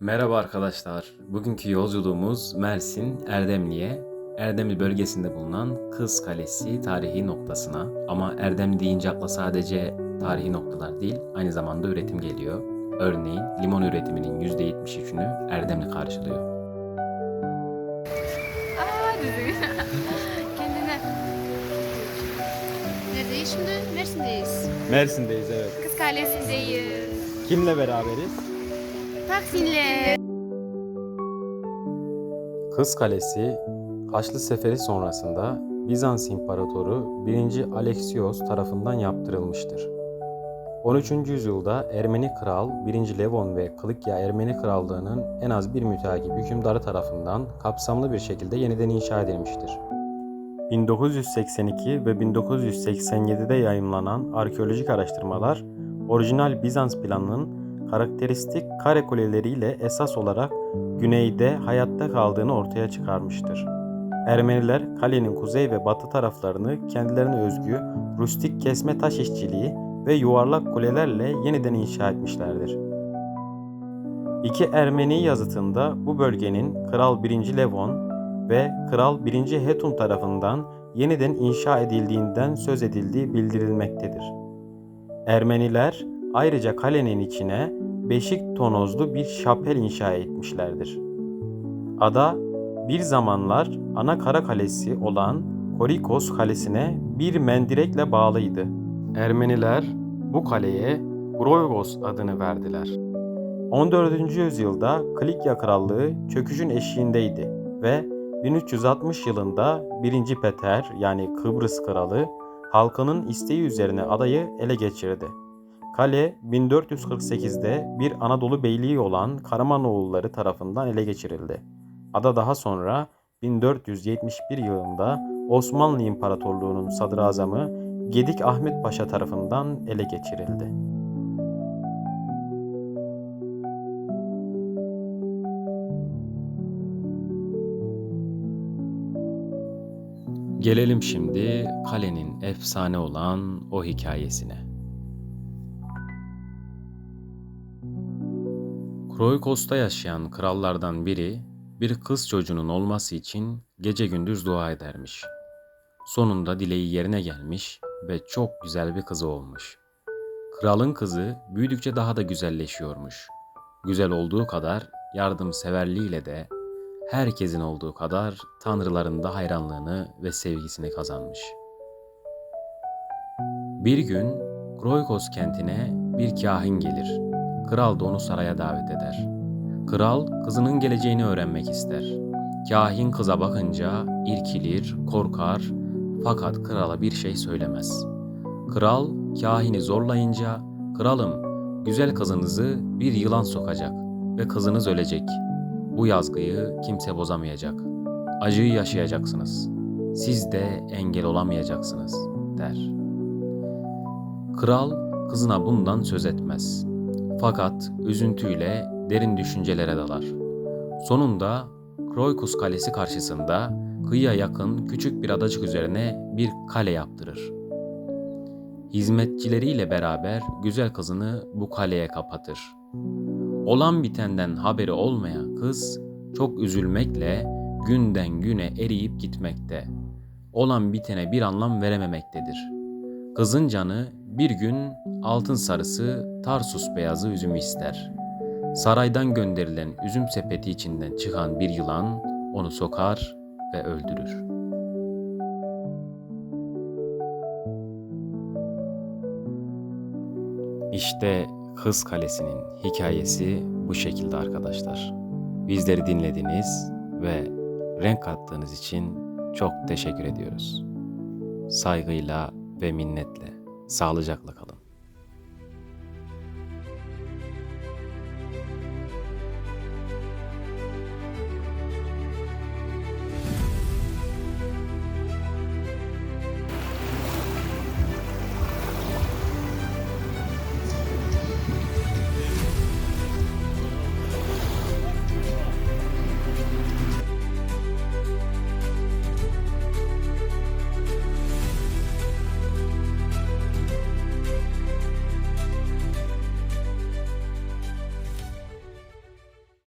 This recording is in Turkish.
Merhaba arkadaşlar. Bugünkü yolculuğumuz Mersin, Erdemli'ye, Erdemli bölgesinde bulunan Kız Kalesi tarihi noktasına. Ama Erdemli deyince akla sadece tarihi noktalar değil, aynı zamanda üretim geliyor. Örneğin limon üretiminin %73'ünü Erdemli karşılıyor. Aa. Kendine. Neredeyiz şimdi? Mersin'deyiz. Mersin'deyiz evet. Kız Kalesi'ndeyiz. Kimle beraberiz? Taksim'le. Kız Kalesi, Haçlı Seferi sonrasında Bizans İmparatoru 1. Alexios tarafından yaptırılmıştır. 13. yüzyılda Ermeni Kral 1. Levon ve Kılıkya Ermeni Krallığı'nın en az bir müteakip hükümdarı tarafından kapsamlı bir şekilde yeniden inşa edilmiştir. 1982 ve 1987'de yayımlanan arkeolojik araştırmalar, orijinal Bizans planının karakteristik kare kuleleriyle esas olarak güneyde hayatta kaldığını ortaya çıkarmıştır. Ermeniler kalenin kuzey ve batı taraflarını kendilerine özgü rustik kesme taş işçiliği ve yuvarlak kulelerle yeniden inşa etmişlerdir. İki Ermeni yazıtında bu bölgenin Kral 1. Levon ve Kral 1. Hetum tarafından yeniden inşa edildiğinden söz edildiği bildirilmektedir. Ermeniler ayrıca kalenin içine beşik tonozlu bir şapel inşa etmişlerdir. Ada bir zamanlar ana kara kalesi olan Korikos kalesine bir mendirekle bağlıydı. Ermeniler bu kaleye Groygos adını verdiler. 14. yüzyılda Klikya Krallığı çöküşün eşiğindeydi ve 1360 yılında 1. Peter yani Kıbrıs Kralı halkının isteği üzerine adayı ele geçirdi. Kale 1448'de bir Anadolu beyliği olan Karamanoğulları tarafından ele geçirildi. Ada daha sonra 1471 yılında Osmanlı İmparatorluğu'nun sadrazamı Gedik Ahmet Paşa tarafından ele geçirildi. Gelelim şimdi kalenin efsane olan o hikayesine. Kroikos'ta yaşayan krallardan biri bir kız çocuğunun olması için gece gündüz dua edermiş. Sonunda dileği yerine gelmiş ve çok güzel bir kızı olmuş. Kralın kızı büyüdükçe daha da güzelleşiyormuş. Güzel olduğu kadar yardımseverliğiyle de herkesin olduğu kadar tanrıların da hayranlığını ve sevgisini kazanmış. Bir gün Kroikos kentine bir kahin gelir. Kral da onu saraya davet eder. Kral kızının geleceğini öğrenmek ister. Kahin kıza bakınca irkilir, korkar fakat krala bir şey söylemez. Kral kahini zorlayınca kralım güzel kızınızı bir yılan sokacak ve kızınız ölecek. Bu yazgıyı kimse bozamayacak. Acıyı yaşayacaksınız. Siz de engel olamayacaksınız der. Kral kızına bundan söz etmez. Fakat üzüntüyle derin düşüncelere dalar. Sonunda Kroikus Kalesi karşısında kıyıya yakın küçük bir adacık üzerine bir kale yaptırır. Hizmetçileriyle beraber güzel kızını bu kaleye kapatır. Olan bitenden haberi olmayan kız çok üzülmekle günden güne eriyip gitmekte. Olan bitene bir anlam verememektedir. Kızın canı bir gün altın sarısı Tarsus beyazı üzümü ister. Saraydan gönderilen üzüm sepeti içinden çıkan bir yılan onu sokar ve öldürür. İşte Kız Kalesi'nin hikayesi bu şekilde arkadaşlar. Bizleri dinlediniz ve renk kattığınız için çok teşekkür ediyoruz. Saygıyla ve minnetle sağlıcakla kalın.